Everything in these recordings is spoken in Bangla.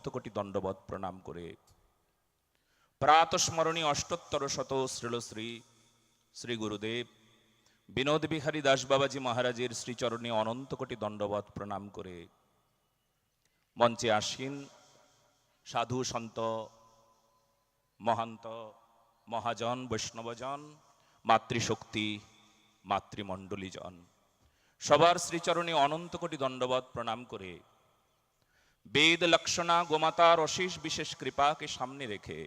অনন্ত কোটি দণ্ডবত প্রণাম করে। প্রাতস্মরণী অষ্টোত্তর শত শ্রীলশ্রী শ্রী গুরুদেব বিনোদ বিহারী দাস বাবাজি মহারাজের শ্রীচরণে অনন্ত কোটি দণ্ডবত প্রণাম করে। মঞ্চে আসীন সাধু সন্ত, মহান্ত, মহাজন, বৈষ্ণবজন, মাতৃশক্তি, মাতৃমণ্ডলীজন। সবার শ্রীচরণে অনন্ত কোটি দণ্ডবত প্রণাম করে। বেদ লক্ষণা গোমাতার অশেষ বিশেষ কৃপাকে সামনে রেখে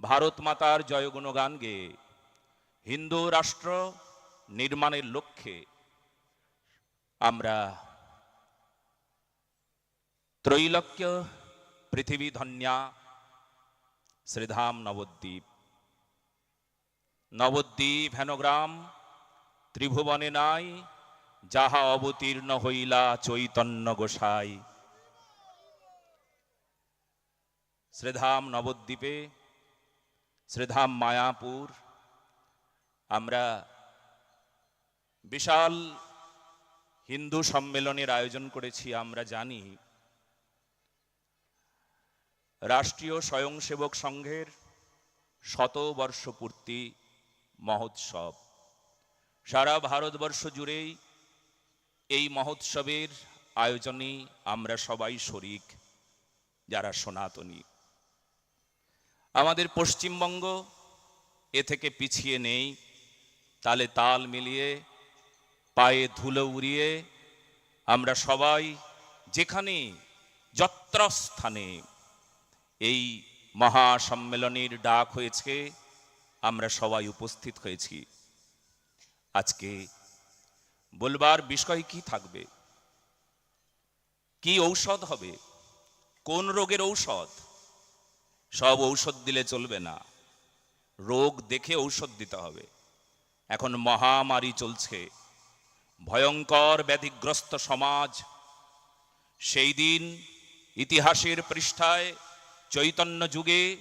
ভারত মাতার জয় গুণগান গেয়ে হিন্দু রাষ্ট্র নির্মাণের লক্ষ্যে আমরা ত্রৈলক্য পৃথিবী ধন্যা শ্রীধাম নবদ্বীপ। নবদ্বীপ হেনগ্রাম ত্রিভুবনে নাই, যাহা অবতীর্ণ হইলা চৈতন্য গোসাই। শ্রীধাম নবদ্বীপে, শ্রীধাম মায়াপুর, আমরা বিশাল হিন্দু সম্মেলনের আয়োজন করেছি, আমরা জানি। রাষ্ট্রীয় স্বয়ংসেবক সংঘের শতবর্ষ পূর্তি মহোৎসব। সারা ভারতবর্ষ জুড়েই এই মহোৎসবের আয়োজনে আমরা সবাই শরিক, যারা সনাতনী। আমাদের পশ্চিমবঙ্গ এ থেকে পিছিয়ে নেই। তালে তাল মিলিয়ে, পায়ে ধুলো উড়িয়ে আমরা সবাই যেখানে যত্রস্থানে এই মহাসম্মেলনের ডাক হয়েছে, আমরা সবাই উপস্থিত হয়েছি। আজকে বলবার বিষয় কি থাকবে? কি ঔষধ হবে? কোন রোগের ঔষধ? সব ঔষধ দিলে চলবে না। রোগ দেখে ঔষধ দিতে হবে। এখন মহামারী চলছে। ভয়ঙ্কর ব্যাধিগ্রস্ত সমাজ। সেই দিন ইতিহাসের পৃষ্ঠায় চৈতন্য যুগে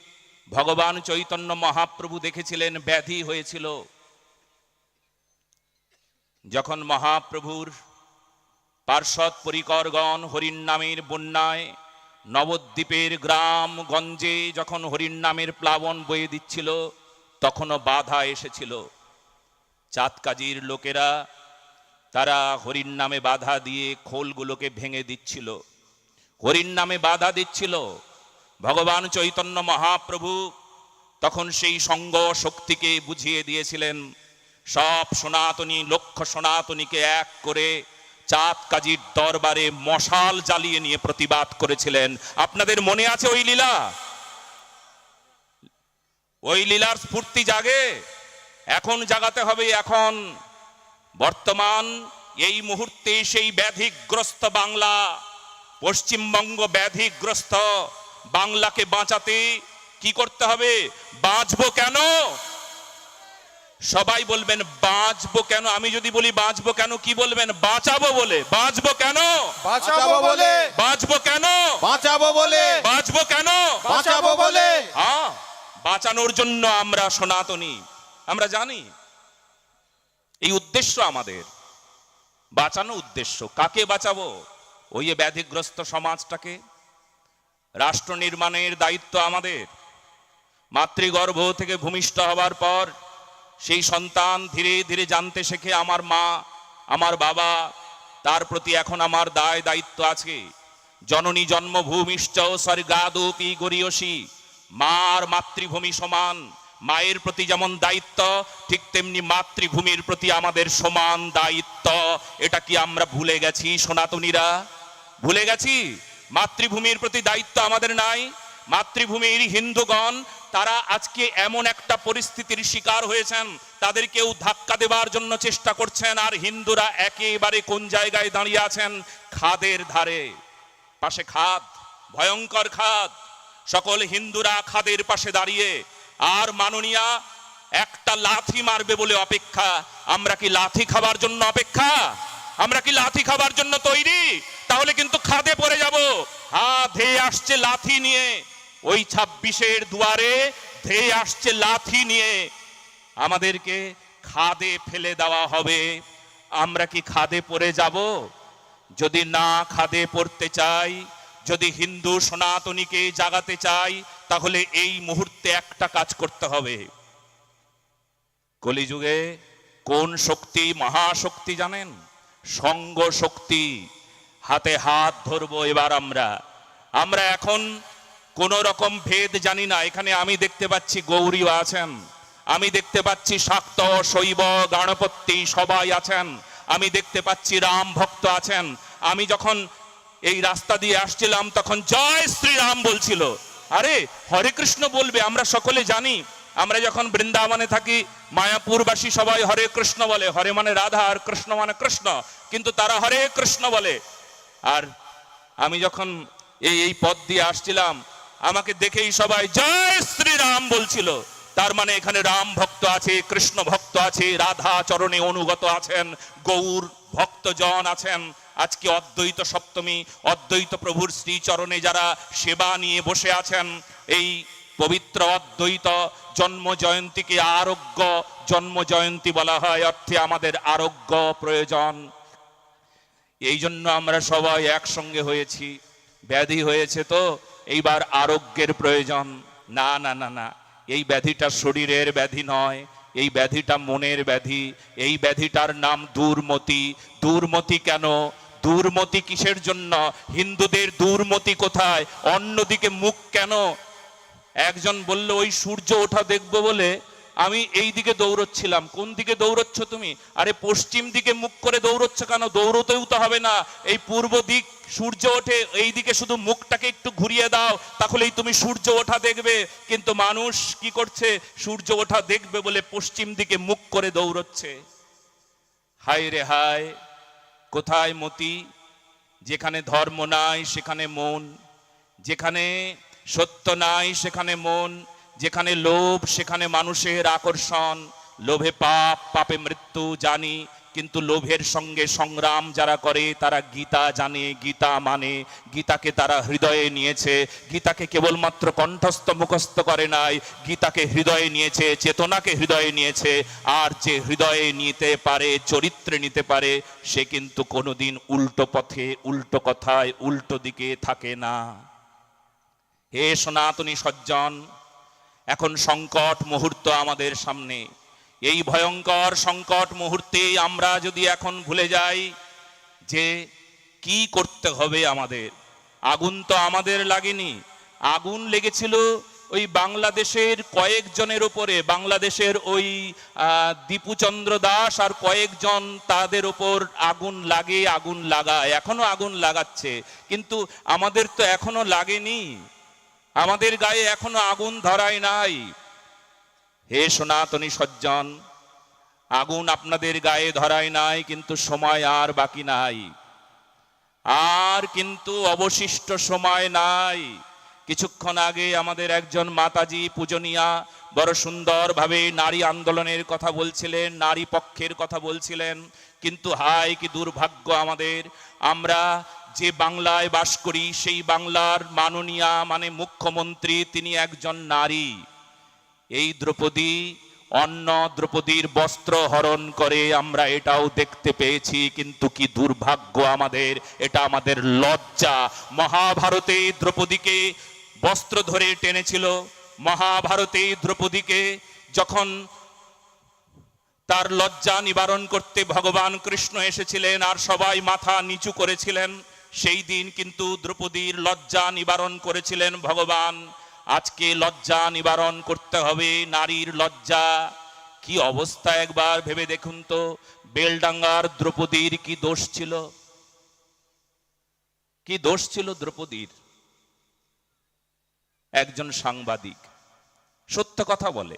ভগবান চৈতন্য মহাপ্রভু দেখেছিলেন, ব্যাধি হয়েছিল। যখন মহাপ্রভুর পার্শ্বদ পরিকরগণ হরিণ নামের বন্যায় নবদ্বীপের গ্রাম গঞ্জে যখন হরিণ নামের প্লাবন বয়ে দিচ্ছিল, তখনও বাধা এসেছিল। চাঁদকাজির লোকেরা তারা হরিণ নামে বাধা দিয়ে খোলগুলোকে ভেঙে দিচ্ছিল। হরিণ নামে বাধা দিচ্ছিল। ভগবান চৈতন্য মহাপ্রভু তখন সেই সঙ্গ শক্তিকে বুঝিয়ে দিয়েছিলেন, সব সনাতনী, লক্ষ সনাতনীকে এক করে চাঁদ কাজীর দরবারে মশাল জ্বালিয়ে নিয়ে প্রতিবাদ করেছিলেন। আপনাদের মনে আছে ওই লীলা? ওই লীলার স্ফূর্তি জাগে? এখন জাগাতে হবে এখন। বর্তমান এই মুহূর্তে সেই ব্যাধিগ্রস্ত বাংলা, পশ্চিমবঙ্গ ব্যাধিগ্রস্ত বাংলাকে বাঁচাতে কি করতে হবে? বাঁচবো কেন? সবাই বলবেন বাঁচবো কেন? আমি যদি বলি বাঁচবো কেন? কি বলবেন? বাঁচাবো বলে। বাঁচবো কেন? বাঁচাবো বলে। বাঁচবো কেন? বাঁচাবো বলে। বাঁচবো কেন? বাঁচাবো বলে। হ্যাঁ বাঁচানোর জন্য আমরা সনাতনী। আমরা জানি এই উদ্দেশ্য আমাদের। বাঁচানো উদ্দেশ্য। কাকে বাঁচাবো? ওই ব্যাধিগ্রস্ত সমাজটাকে। রাষ্ট্র নির্মাণের দায়িত্ব আমাদের। মাতৃগর্ভ থেকে ভূমিষ্ঠ হবার পর সেই সন্তান ধীরে ধীরে জানতে শেখে আমার মা, আমার বাবা, তার প্রতি এখন আমার দায় দায়িত্ব আছে। জননী জন্মভূমিশ্চ স্বর্গাদপি গরিয়সী, মা মাতৃভূমি সমান, মায়ের প্রতি যেমন দায়িত্ব, ঠিক তেমনি মাতৃভূমির প্রতি আমাদের সমান দায়িত্ব। এটা কি আমরা ভুলে গেছি সনাতনীরা? ভুলে গেছি? মাতৃভূমির প্রতি দায়িত্ব আমাদের নাই। মাতৃভূমির হিন্দুগণ তারা আজকে এমন একটা পরিস্থিতির শিকার হয়েছেন, তাদেরকেও ধাক্কা দেবার জন্য চেষ্টা করছেন, আর হিন্দুরা একেবারে কোন জায়গায় দাঁড়িয়ে আছেন? খাদের ধারে। পাশে খাদ, ভয়ঙ্কর খাদ। সকল হিন্দুরা খাদের পাশে দাঁড়িয়ে, আর মাননীয়া, একটা লাথি মারবে বলে অপেক্ষা। আমরা কি লাথি খাবার জন্য অপেক্ষা? আমরা কি লাথি খাবার জন্য তৈরি? তাহলে কিন্তু খাদে পড়ে যাব। হা ধেয়ে আসছে লাথি নিয়ে। ওই ছাব্বিশের দুয়ারে ধেয়ে আসছে লাথি নিয়ে। আমাদেরকে খাদে ফেলে দেওয়া হবে। আমরা কি খাদে পড়ে যাব? যদি না খাদে পড়তে চাই, যদি হিন্দু সনাতনীকে জাগাতে চাই, তাহলে এই মুহূর্তে একটা কাজ করতে হবে। কলিযুগে কোন শক্তি মহাশক্তি জানেন? সঙ্গ শক্তি হাতে হাত ধরবো এবার আমরা। আমরা এখন কোন রকম ভেদ জানি না। এখানে আমি দেখতে পাচ্ছি গৌরী আছেন। আমি দেখতে পাচ্ছি শাক্ত শৈব গণপতি সবাই আছেন। আমি দেখতে পাচ্ছি রাম ভক্ত আছেন। আমি যখন এই রাস্তা দিয়ে আসছিলাম তখন জয় শ্রীরাম বলছিল। আরে, হরে কৃষ্ণ বলবে, আমরা সকলে জানি। আমরা যখন বৃন্দাবনে থাকি, মায়াপুরবাসী সবাই হরে কৃষ্ণ বলে। হরে মানে রাধা আর কৃষ্ণ মানে কৃষ্ণ। কিন্তু তারা হরে কৃষ্ণ বলে। আর আমি যখন এই এই পথ দিয়ে আসছিলাম আমাকে দেখেই সবাই, জয় শ্রীরাম বলছিল। তার মানে এখানে রাম ভক্ত আছে, কৃষ্ণ ভক্ত আছে, রাধা চরণে অনুগত আছেন, গৌর ভক্তজন আছেন। আজকে অদ্বৈত সপ্তমী, অদ্বৈত প্রভুর শ্রী চরণে যারা সেবা নিয়ে বসে আছেন, এই পবিত্র অদ্বৈত জন্ম জয়ন্তীকে আরোগ্য জন্ম জয়ন্তী বলা হয়, অর্থে আমাদের আরোগ্য প্রয়োজন। এই জন্য আমরা সবাই একসঙ্গে হয়েছি। ব্যাধি হয়েছে তো? এইবার আরোগ্যের প্রয়োজন। না না না না। এই ব্যাধিটা শরীরের ব্যাধি নয়, এই ব্যাধিটা মনের ব্যাধি। এই ব্যাধিটার নাম দুর্মতি। দুর্মতি কেন? দুর্মতি কিসের জন্য? হিন্দুদের দুর্মতি কোথায়? অন্যদিকে মুখ কেন? একজন বলল, ওই সূর্য ওঠা দেখব বলে আমি এই দিকে দৌড়চ্ছিলাম। কোন দিকে দৌড়চ্ছ তুমি? আরে পশ্চিম দিকে মুখ করে দৌড়চ্ছ কেন? দৌড়তেও তো হবে না। এই পূর্ব দিক, সূর্য ওঠে, এই দিকে শুধু মুখটাকে একটু ঘুরিয়ে দাও, তাহলেই তুমি সূর্য ওঠা দেখবে। কিন্তু মানুষ কি করছে? সূর্য ওঠা দেখবে বলে পশ্চিম দিকে মুখ করে দৌড়চ্ছে। হায় রে হায়, কোথায় মতি? যেখানে ধর্ম নাই, সেখানে মন। যেখানে সত্য নাই, সেখানে মন। যেখানে লোভ, সেখানে মানুষের আকর্ষণ। লোভে পাপ, পাপে মৃত্যু, জানি। কিন্তু লোভের সঙ্গে সংগ্রাম যারা করে, তারা গীতা জানে, গীতা মানে। গীতাকে তারা হৃদয়ে নিয়েছে। গীতাকে কেবলমাত্র কণ্ঠস্থ, মুখস্থ করে নাই। গীতাকে হৃদয়ে নিয়েছে, চেতনাকে হৃদয়ে নিয়েছে। আর যে হৃদয়ে নিতে পারে, চরিত্রে নিতে পারে, সে কিন্তু কোনোদিন উল্টো পথে, উল্টো কথায়, উল্টো দিকে থাকে না। হে সনাতনী সজ্জন এখন সংকট মুহূর্ত আমাদের সামনে। এই ভয়ঙ্কর সংকট মুহূর্তে আমরা যদি এখন ভুলে যাই যে কি করতে হবে আমাদের। আগুন তো আমাদের লাগেনি। আগুন লেগেছিল ওই বাংলাদেশের কয়েকজনের উপরে। বাংলাদেশের ওই দীপুচন্দ্র দাস আর কয়েকজন তাদের ওপর আগুন লাগে, আগুন লাগায়। এখনও আগুন লাগাচ্ছে। কিন্তু আমাদের তো এখনও লাগেনি। আমাদের গায়ে এখনও আগুন ধরায় নাই। হে সনাতনী সজ্জন, আগুন আপনাদের গায়ে ধরায় নাই, কিন্তু সময় আর বাকি নাই। আর কিন্তু অবশিষ্ট সময় নাই। কিছুক্ষণ আগে আমাদের একজন মাতাজি পূজনীয়া বড় সুন্দরভাবে নারী আন্দোলনের কথা বলছিলেন, নারী পক্ষের কথা বলছিলেন। কিন্তু হায়, কি দুর্ভাগ্য আমাদের। আমরা যে বাংলায় বাস করি, সেই বাংলার মাননীয়া মানে মুখ্যমন্ত্রী তিনি একজন নারী। এই দ্রৌপদী, অন্য দ্রৌপদীর বস্ত্র হরণ করে আমরা এটাও দেখতে পেয়েছি, কিন্তু কি দুর্ভাগ্য আমাদের, এটা আমাদের লজ্জা। মহাভারতে দ্রৌপদীকে বস্ত্র ধরে টেনেছিল। মহাভারতে দ্রৌপদীকে যখন তার লজ্জা নিবারণ করতে ভগবান কৃষ্ণ এসেছিলেন আর সবাই মাথা নিচু করেছিলেন সেই দিন কিন্তু দ্রৌপদীর লজ্জা নিবারণ করেছিলেন ভগবান। আজকে লজ্জা নিবারণ করতে হবে, নারীর লজ্জা। কি অবস্থা একবার ভেবে দেখুন তো, বেলডাঙ্গার দ্রৌপদীর কি দোষ ছিল? কি দোষ ছিল দ্রৌপদীর? একজন সাংবাদিক সত্য কথা বলে,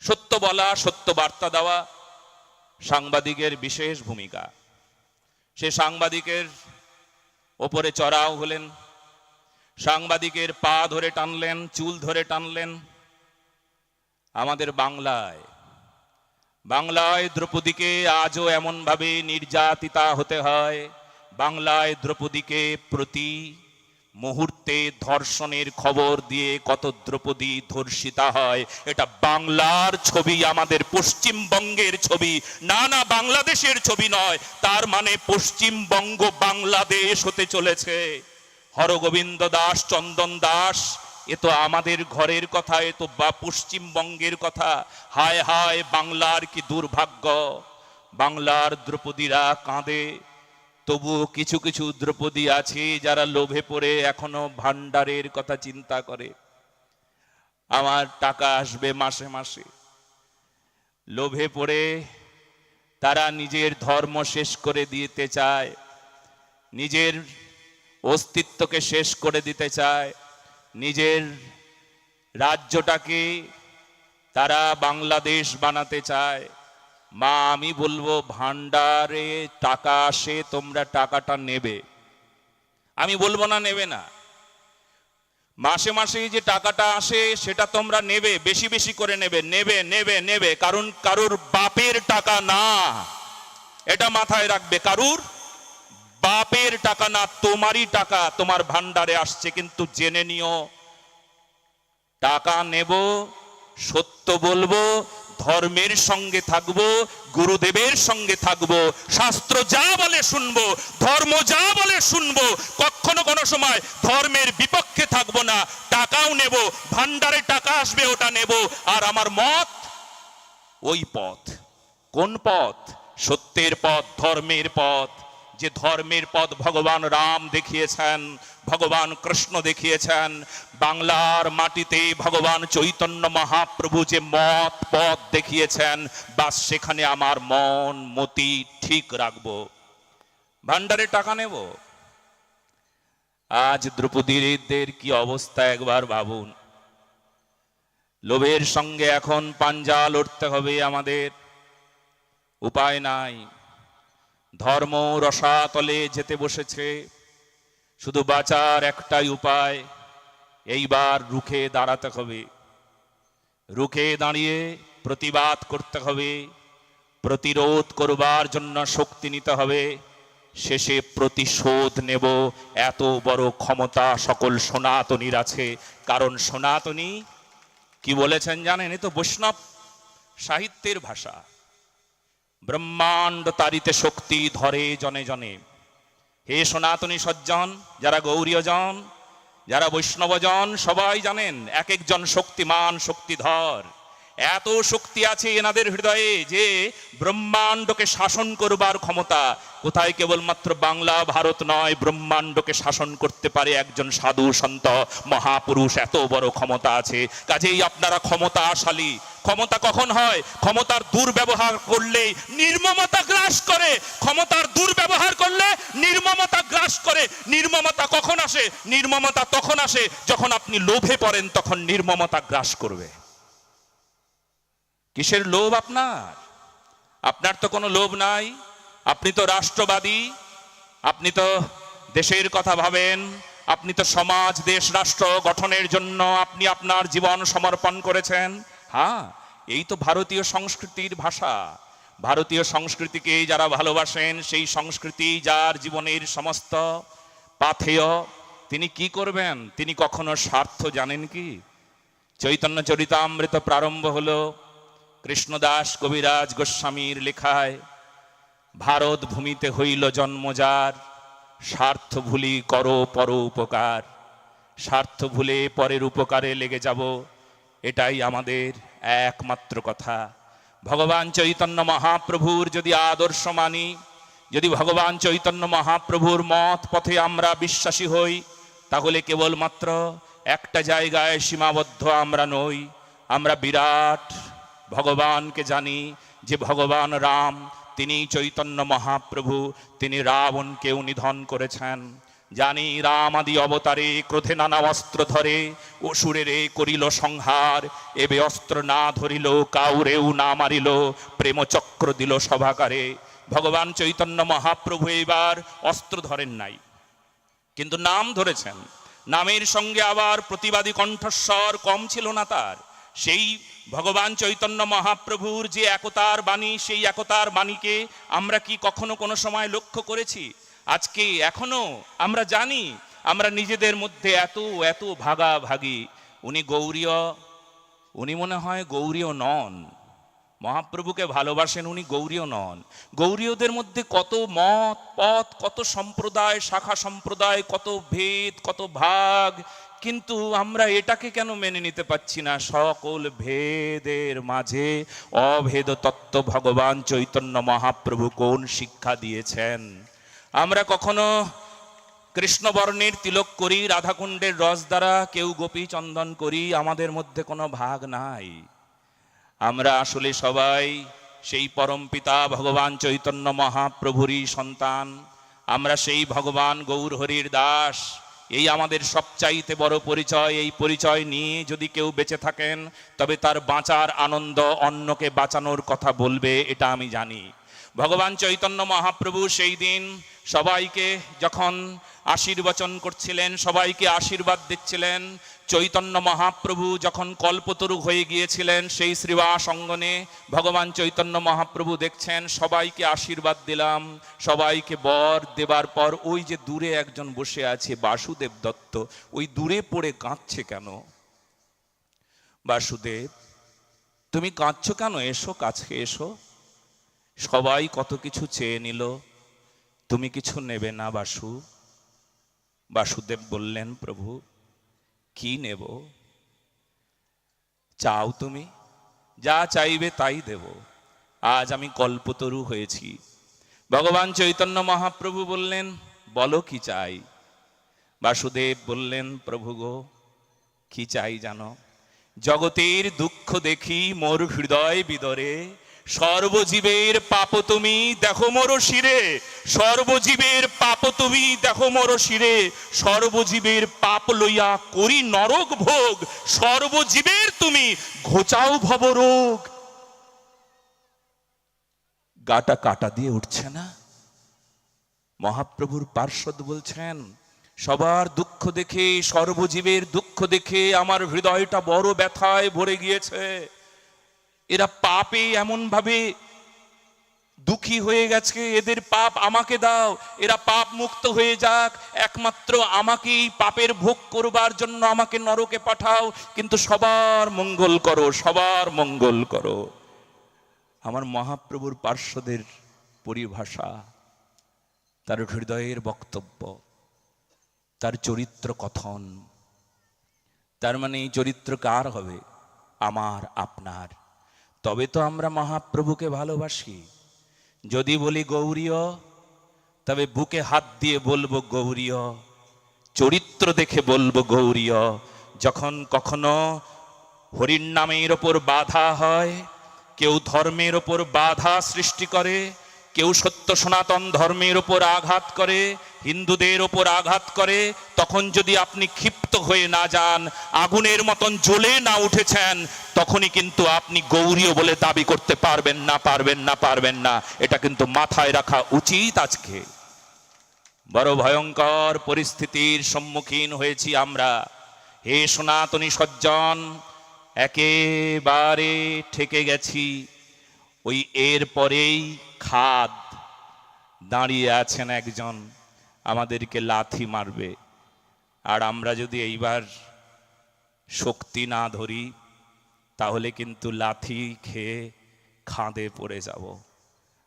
সত্য বলা, সত্য বার্তা দেওয়া সাংবাদিকের বিশেষ ভূমিকা। সে সাংবাদিকের ওপরে চড়াও হলেন। সাংবাদিকের পা ধরে টানলেন, চুল ধরে টানলেন। আমাদের বাংলায় বাংলায় দ্রৌপদীকে আজও এমনভাবে নির্যাতিতা হতে হয়। বাংলায় দ্রৌপদীকে প্রতি মুহূর্তে ধর্ষণের খবর দিয়ে কত দ্রৌপদী ধর্ষিতা হয়, এটা বাংলার ছবি, আমাদের পশ্চিমবঙ্গের ছবি না না বাংলাদেশের ছবি নয়, তার মানে পশ্চিমবঙ্গ বাংলাদেশ হতে চলেছে। হরগোবিন্দ দাস, চন্দন দাস, এ তো আমাদের ঘরের কথা, এ তো বা পশ্চিমবঙ্গের কথা। হায় হায়, বাংলার কি দুর্ভাগ্য, বাংলার দ্রৌপদীরা কাঁদে তবুও কিছু কিছু দ্রৌপদী আছে যারা লোভে পড়ে এখনও ভান্ডারের কথা চিন্তা করে। আমার টাকা আসবে মাসে মাসে। লোভে পড়ে তারা নিজের ধর্ম শেষ করে দিতে চায়, নিজের অস্তিত্বকে শেষ করে দিতে চায়, নিজের রাজ্যটাকে তারা বাংলাদেশ বানাতে চায়। মা, আমি বলব ভান্ডারে টাকা আসে, তোমরা টাকাটা নেবে। আমি বলব না নেবে না। মাসে মাসে যে টাকাটা আসে, সেটা তোমরা নেবে, বেশি বেশি করে নেবে নেবে নেবে নেবে। কারণ কারুর বাপের টাকা না, এটা মাথায় রাখবে। কারুর বাপের টাকা না, তোমারই টাকা, তোমার ভান্ডারে আসছে। কিন্তু জেনে নিও, টাকা নেব, সত্য বলব ধর্মের সঙ্গে থাকব, গুরুদেবের সঙ্গে থাকব, শাস্ত্র যা বলে শুনব, ধর্ম যা বলে শুনব, কখনো কোনো সময় ধর্মের বিপক্ষে থাকব না, টাকাও নেব ভান্ডারে টাকা আসবে ওটা নেব, আর আমার মত ওই পথ। কোন পথ? সত্যের পথ, ধর্মের পথ। যে ধর্মের পথ ভগবান রাম দেখিয়েছেন ভগবান কৃষ্ণ দেখিয়েছেন, বাংলার মাটিতে ভগবান চৈতন্য মহাপ্রভু যে মত পথ দেখিয়েছেন, বাস সেখানে আমার মন মতি ঠিক রাখব। ভান্ডারে টাকা নেব? আজ দ্রৌপদীদের কি অবস্থা একবার ভাবুন। লোভের সঙ্গে এখন পাঞ্জা লড়তে হবে আমাদের। উপায় নাই। ধর্ম রসাতলে যেতে বসেছে। শুধু বাঁচার একটাই উপায়, এইবার রুখে দাঁড়াতে হবে। রুখে দাঁড়িয়ে প্রতিবাদ করতে হবে, প্রতিরোধ করবার জন্য শক্তি নিতে হবে, শেষে প্রতিশোধ নেব। এত বড় ক্ষমতা সকল সনাতনীর আছে, কারণ সনাতনী কি বলেছেন জানেন? এ তো বৈষ্ণব সাহিত্যের ভাষা। ব্রহ্মাণ্ড তারিতে শক্তি ধরে জনে জনে। হে সনাতনী সজ্জন যারা গৌরীয়জন যারা বৈষ্ণবজন সবাই জানেন এক একজন শক্তিমান শক্তিধর। এত শক্তি আছে এনাদের হৃদয়ে যে ব্রহ্মাণ্ডকে শাসন করবার ক্ষমতা কোথায় কেবলমাত্র বাংলা, ভারত নয়, ব্রহ্মাণ্ডকে শাসন করতে পারে একজন সাধু সন্ত, মহাপুরুষ এত বড় ক্ষমতা আছে। কাজেই আপনারা ক্ষমতা আশালী ক্ষমতা কখন হয়? ক্ষমতার দুর্ব্যবহার করলে নির্মমতা গ্রাস করে। ক্ষমতার দুর্ব্যবহার করলে নির্মমতা গ্রাস করে। নির্মমতা কখন আসে? নির্মমতা তখন আসে। যখন আপনি লোভে পড়েন, তখন নির্মমতা গ্রাস করবে। কিসের লোভ আপনার? আপনার তো কোনো লোভ নাই। আপনি তো রাষ্ট্রবাদী। আপনি তো দেশের কথা ভাবেন। আপনি তো সমাজ, দেশ, রাষ্ট্র গঠনের জন্য আপনি আপনার জীবন সমর্পণ করেছেন। হ্যাঁ এই তো ভারতীয় সংস্কৃতির ভাষা। ভারতীয় সংস্কৃতিকে যারা ভালোবাসেন, সেই সংস্কৃতি যার জীবনের সমস্ত পাথেয়। তিনি কি করবেন? তিনি কখনো স্বার্থ জানেন কি? চৈতন্য চরিতামৃত প্রারম্ভ হলো। কৃষ্ণদাস কবিরাজ গোস্বামীর লেখায়, ভারত ভূমিতে হইল জন্মজার স্বার্থ ভুলি করো পর উপকার। স্বার্থ ভুলে পরের উপকারে লেগে যাব, এটাই আমাদের একমাত্র কথা। ভগবান চৈতন্য মহাপ্রভুর যদি আদর্শ মানি, যদি ভগবান চৈতন্য মহাপ্রভুর মত পথে আমরা বিশ্বাসী হই, তাহলে কেবলমাত্র একটা জায়গায় সীমাবদ্ধ আমরা নই, আমরা বিরাট ভগবানকে জানি যে ভগবান রাম, তিনি চৈতন্য মহাপ্রভু, তিনি রাবণকেও নিধন করেছেন। জানি রাম আদি অবতারে ক্রোধে নানা অস্ত্র ধরে, অসুরের করিল সংহার, এবে অস্ত্র না ধরিল, কাউরেও না মারিল, প্রেমচক্র দিল সভাকারে ভগবান চৈতন্য মহাপ্রভু এবার অস্ত্র ধরেন নাই, কিন্তু নাম ধরেছেন। নামের সঙ্গে আবার প্রতিবাদী কণ্ঠস্বর কম ছিল না তার। সেই ভগবান চৈতন্য মহাপ্রভুর যে একতার বাণী, সেই একতার বাণীকে আমরা কি কখনো কোনো সময় লক্ষ্য করেছি? আজকে এখনও আমরা জানি, আমরা নিজেদের মধ্যে এত এত ভাগাভাগি। উনি গৌরীয়, উনি মনে হয় গৌরীয় নন। মহাপ্রভুকে ভালোবাসেন, উনি গৌরীয় নন। গৌরীয়দের মধ্যে কত মত, পথ, কত সম্প্রদায়, শাখা সম্প্রদায়, কত ভেদ, কত ভাগ কিন্তু আমরা এটাকে কেন মেনে নিতে পাচ্ছি না? সকল ভেদের মাঝে অভেদ তত্ত্ব ভগবান চৈতন্য মহাপ্রভু কোন শিক্ষা দিয়েছেন? আমরা কখনো কৃষ্ণবর্ণের তিলক করি, রাধাকুণ্ডের রস দ্বারা কেউ গোপী চন্দন করি, আমাদের মধ্যে কোনো ভাগ নাই। আমরা আসলে সবাই সেই পরম পিতা ভগবান চৈতন্য মহাপ্রভুরই সন্তান। আমরা সেই ভগবান গৌরহরির দাস। এই আমাদের সবচাইতে বড় পরিচয়, এই পরিচয় নিয়ে যদি কেউ বেঁচে থাকেন, তবে তার বাঁচার আনন্দ অন্যকে বাঁচানোর কথা বলবে, এটা আমি জানি। ভগবান চৈতন্য মহাপ্রভু সেই দিন সবাইকে যখন আশীর্বচন করছিলেন, সবাইকে আশীর্বাদ দিচ্ছিলেন, চৈতন্য মহাপ্রভু যখন কল্পতরু হয়ে গিয়েছিলেন সেই শ্রীবাস অঙ্গনে ভগবান চৈতন্য মহাপ্রভু দেখছেন, সবাইকে আশীর্বাদ দিলাম, সবাইকে বর দেবার পর ওই যে দূরে একজন বসে আছে বাসুদেব দত্ত, ওই দূরে পড়ে কাঁদছে কেন? বাসুদেব, তুমি কাঁদছো কেন? এসো, কাছে এসো। সবাই কত কিছু চেয়ে নিল। তুমি কিছু নেবে না বাসু। বাসুদেব বললেন, প্রভু, কি নেব? চাও তুমি? যা চাইবে তাই দেব। আজ আমি কল্পতরু হয়েছি। ভগবান চৈতন্য মহাপ্রভু বললেন, বলো কি চাই? বাসুদেব বললেন, প্রভু গো, কি চাই জানো? জগতের দুঃখ দেখি মোর হৃদয় বিদরে। সর্বজীবের পাপ তুমি দেখো মোর শিরে, সর্বজীবের পাপ তুমি দেখো মোর শিরে, সর্বজীবের পাপ লইয়া করি নরক ভোগ, সর্বজীবের তুমি ঘোচাও ভবরোগ। গাটা কাটা দিয়ে উঠছে না? মহাপ্রভুর পার্শ্বদ বলছেন, সবার দুঃখ দেখে, সর্বজীবের দুঃখ দেখে আমার হৃদয়টা বড় ব্যথায় ভরে গিয়েছে। এরা পাপে এমন ভাবে দুঃখী হয়ে গেছে, এদের পাপ আমাকে দাও, এরা পাপ মুক্ত হয়ে যাক, একমাত্র আমাকেই পাপের ভোগ করবার জন্য আমাকে নরকে পাঠাও, কিন্তু সবার মঙ্গল করো, সবার মঙ্গল করো। আমার মহাপ্রভুর পার্শ্বদের পরিভাষা, তার হৃদয়ের বক্তব্য, তার চরিত্র কথন, তার মানে এই চরিত্র কার হবে? আমার, আপনার। তবে তো আমরা মহাপ্রভুকে ভালোবাসি। যদি বলি গৌরীয়, তবে বুকে হাত দিয়ে বলব গৌরীয়, চরিত্র দেখে বলব গৌরীয়, যখন কখনো হরির নামের ওপর বাধা হয়, কেউ ধর্মের ওপর বাধা সৃষ্টি করে কেউ সত্য সনাতন ধর্মের ওপর আঘাত করে, হিন্দুদের ওপর আঘাত করে, তখন যদি আপনি ক্ষিপ্ত হয়ে না যান, আগুনের মতন জ্বলে না উঠেছেন, তখনই কিন্তু আপনি গৌরীয় বলে দাবি করতে পারবেন না পারবেন না পারবেন না। এটা কিন্তু মাথায় রাখা উচিত আজকে। বড় ভয়ঙ্কর পরিস্থিতির সম্মুখীন হয়েছি আমরা। হে সনাতনী সজ্জন, একেবারে ঠেকে গেছি। ওই এর পরেই খাদ দাঁড়িয়ে আছেন একজন, আমাদেরকে লাথি মারবে। আর আমরা যদি এইবার শক্তি না ধরি, তাহলে কিন্তু লাথি খেয়ে খাঁদে পড়ে যাব।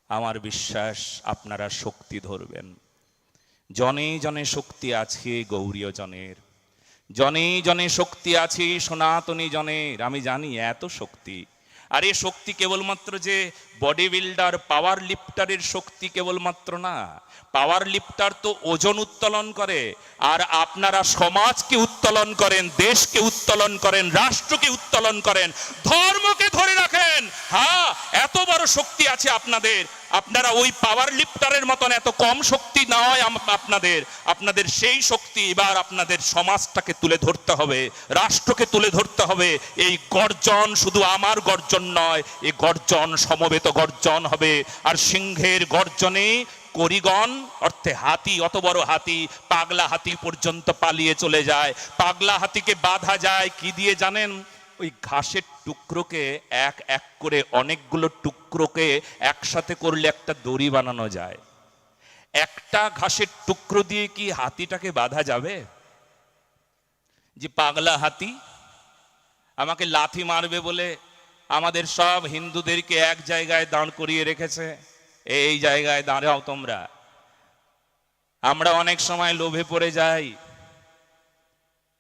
আমার বিশ্বাস আপনারা শক্তি ধরবেন। জনে জনে শক্তি আছে গৌরীয় জনের। জনে জনে শক্তি আছে সনাতনী জনের। আমি জানি এত শক্তি। আর এ শক্তি কেবলমাত্র যে বডি বিল্ডার পাওয়ার লিফটারের শক্তি কেবলমাত্র না। পাওয়ার লিফটার তো ওজন উত্তোলন করে, আর আপনারা সমাজকে উত্তোলন করেন, দেশকে উত্তোলন করেন, রাষ্ট্রকে উত্তোলন করেন, ধর্মকে ধরে রাখেন। হ্যাঁ এত বড় শক্তি আছে আপনাদের। আপনারা ওই পাওয়ার লিফটারের মতন এত কম শক্তি নয় আপনাদের। আপনাদের সেই শক্তি এবার আপনাদের সমাজটাকে তুলে ধরতে হবে, রাষ্ট্রকে তুলে ধরতে হবে। এই গর্জন শুধু আমার গর্জন নয় এই গর্জন, সমবেত গর্জন হবে। আর সিংহের গর্জনে করিগণ, অর্থে হাতি, অত বড় হাতি, পাগলা হাতি পর্যন্ত পালিয়ে চলে যায়। পাগলা হাতিকে বাধা যায়, কি দিয়ে জানেন? ওই ঘাসের টুকরোকে এক এক করে অনেকগুলো টুকরোকে একসাথে করলে একটা দড়ি বানানো যায়। একটা ঘাসের টুকরো দিয়ে কি হাতিটাকে বাঁধা যাবে? যে পাগলা হাতি আমাকে লাথি মারবে বলে আমাদের সব হিন্দুদেরকে এক জায়গায় দাঁড় করিয়ে রেখেছে। এই জায়গায় দাঁড়াও তোমরা। আমরা অনেক সময় লোভে পড়ে যাই।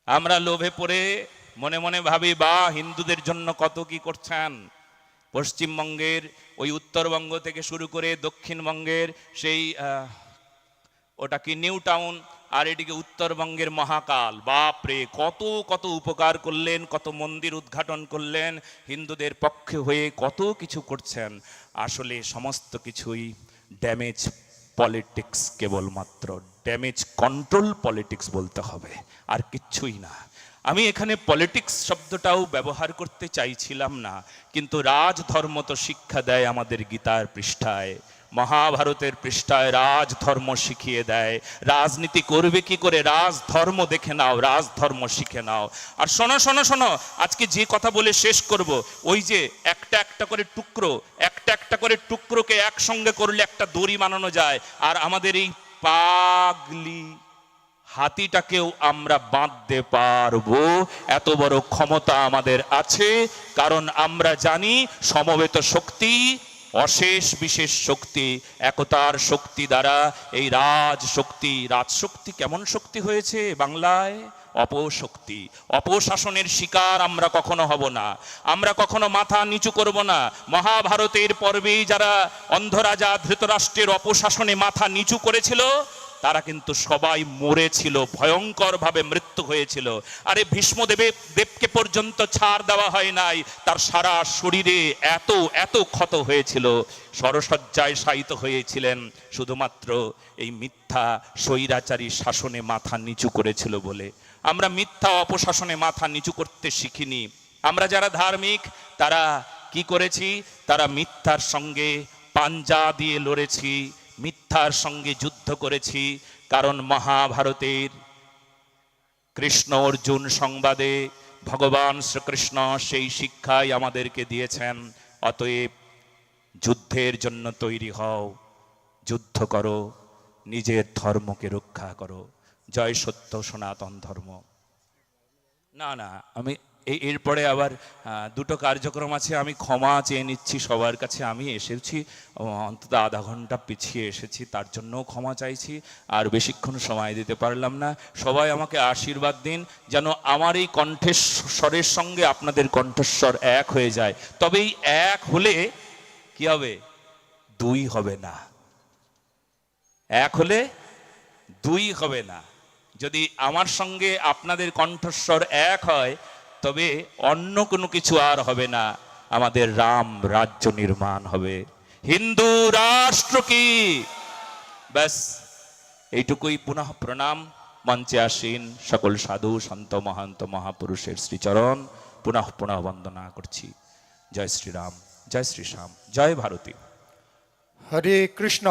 আমরা লোভে পড়ে মনে মনে ভাবি, বা, হিন্দুদের জন্য কত কি করছেন? পশ্চিমবঙ্গের, ওই উত্তরবঙ্গ থেকে শুরু করে দক্ষিণবঙ্গের সেই ওটা কি, নিউ টাউন আর এদিকে উত্তরবঙ্গের মহাকাল। বাপরে কত কত উপকার করলেন, কত মন্দির উদ্ঘাটন করলেন, হিন্দুদের পক্ষে হয়ে কত কিছু করছেন। আসলে সমস্ত কিছুই ড্যামেজ পলিটিক্স কেবলমাত্র। ড্যামেজ কন্ট্রোল পলিটিক্স বলতে হবে, আর কিচ্ছুই না। আমি এখানে পলিটিক্স শব্দটাও ব্যবহার করতে চাইছিলাম না, কিন্তু রাজধর্ম তো শিক্ষা দেয় আমাদের গীতার পৃষ্ঠায়। মহাভারতের পৃষ্ঠায় রাজধর্ম শিখিয়ে দেয়। রাজনীতি করবে কি করে? রাজধর্ম দেখে নাও, রাজধর্ম শিখে নাও। আর শোনো শোনো শোনো, আজকে যে কথা বলে শেষ করব, ওই যে একটা একটা করে টুকরো, একটা একটা করে টুকরোকে একসঙ্গে করলে একটা দড়ি বানানো যায়। আর আমাদের এই পাগলি হাতিটাকেও আমরা বাঁধতে পারব। এত বড় ক্ষমতা আমাদের আছে, কারণ আমরা জানি সমবেত শক্তি অশেষ বিশেষ শক্তি, একতার শক্তি দ্বারা এই রাজ শক্তি রাজশক্তি কেমন শক্তি হয়েছে বাংলায়? অপশক্তি। অপশাসনের শিকার আমরা কখনো হব না। আমরা কখনো মাথা নিচু করব না। মহাভারতের পর্বেই যারা অন্ধরাজা ধৃতরাষ্ট্রের অপশাসনে মাথা নিচু করেছিল তারা কিন্তু সবাই মরেছিল, ভয়ঙ্করভাবে মৃত্যু হয়েছিল। আরে ভীষ্মদেবে দেবকে পর্যন্ত ছাড় দেওয়া হয় নাই। তার সারা শরীরে এত এত ক্ষত হয়েছিল। সরসজ্জায় শায়িত হয়েছিলেন। শুধুমাত্র এই মিথ্যা স্বৈরাচারী শাসনে মাথা নিচু করেছিল বলে। আমরা মিথ্যা অপশাসনে মাথা নিচু করতে শিখিনি। আমরা যারা ধার্মিক, তারা কি করেছি? তারা মিথ্যার সঙ্গে পাঞ্জা দিয়ে লড়েছি। মিথ্যার সঙ্গে যুদ্ধ করেছি কারণ মহাভারতের। কৃষ্ণ অর্জুন সংবাদে ভগবান শ্রীকৃষ্ণ সেই শিক্ষাই আমাদেরকে দিয়েছেন, অতএব যুদ্ধের জন্য তৈরি হও, যুদ্ধ করো, নিজের ধর্মকে রক্ষা করো। জয় সত্য সনাতন ধর্ম। না না, আমি এরপরে আবার দুটো কার্যক্রম আছে, আমি ক্ষমা চেয়ে নিচ্ছি, সবার কাছে আমি এসেছি অন্তত আধা ঘণ্টা পিছিয়ে এসেছি, তার জন্যও ক্ষমা চাইছি, আর বেশিক্ষণ সময় দিতে পারলাম না। সবাই আমাকে আশীর্বাদ দিন, যেন আমার এই কণ্ঠস্বরের সঙ্গে আপনাদের কণ্ঠস্বর এক হয়ে যায়। তবে এই এক হলে কি হবে? দুই হবে না। এক হলে দুই হবে না। যদি আমার সঙ্গে আপনাদের কণ্ঠস্বর এক হয় তবে অন্য কোনো কিছু আর হবে না, আমাদের রাম রাজ্য নির্মাণ হবে। হিন্দু রাষ্ট্র কি? ব্যাস, এইটুকুই পুনঃ প্রণাম। মঞ্চে আসীন সকল সাধু, সন্ত, মহান্ত, মহাপুরুষের শ্রীচরণ। পুনঃ পুনঃ বন্দনা করছি। জয় শ্রীরাম, জয় শ্রীশ্যাম, জয় ভারতী। হরে কৃষ্ণ,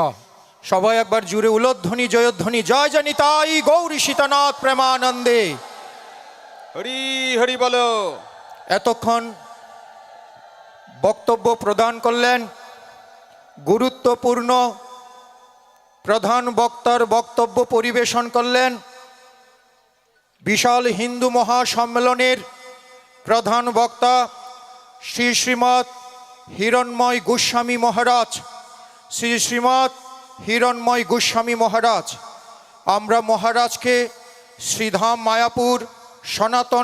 সবাই একবার জুড়ে উলোধ্বনি, জয়ধ্বনি, জয় জনিতাই গৌরী সীতানাথ প্রেমানন্দে। হরি হরি বলো। এতক্ষণ বক্তব্য প্রদান করলেন গুরুত্বপূর্ণ প্রধান বক্তার বক্তব্য পরিবেশন করলেন বিশাল হিন্দু মহাসম্মেলনের প্রধান বক্তা শ্রী শ্রীমৎ হিরণময় গোস্বামী মহারাজ। শ্রী শ্রীমৎ হিরণময় গোস্বামী মহারাজ। আমরা মহারাজকে শ্রীধাম মায়াপুর সনাতন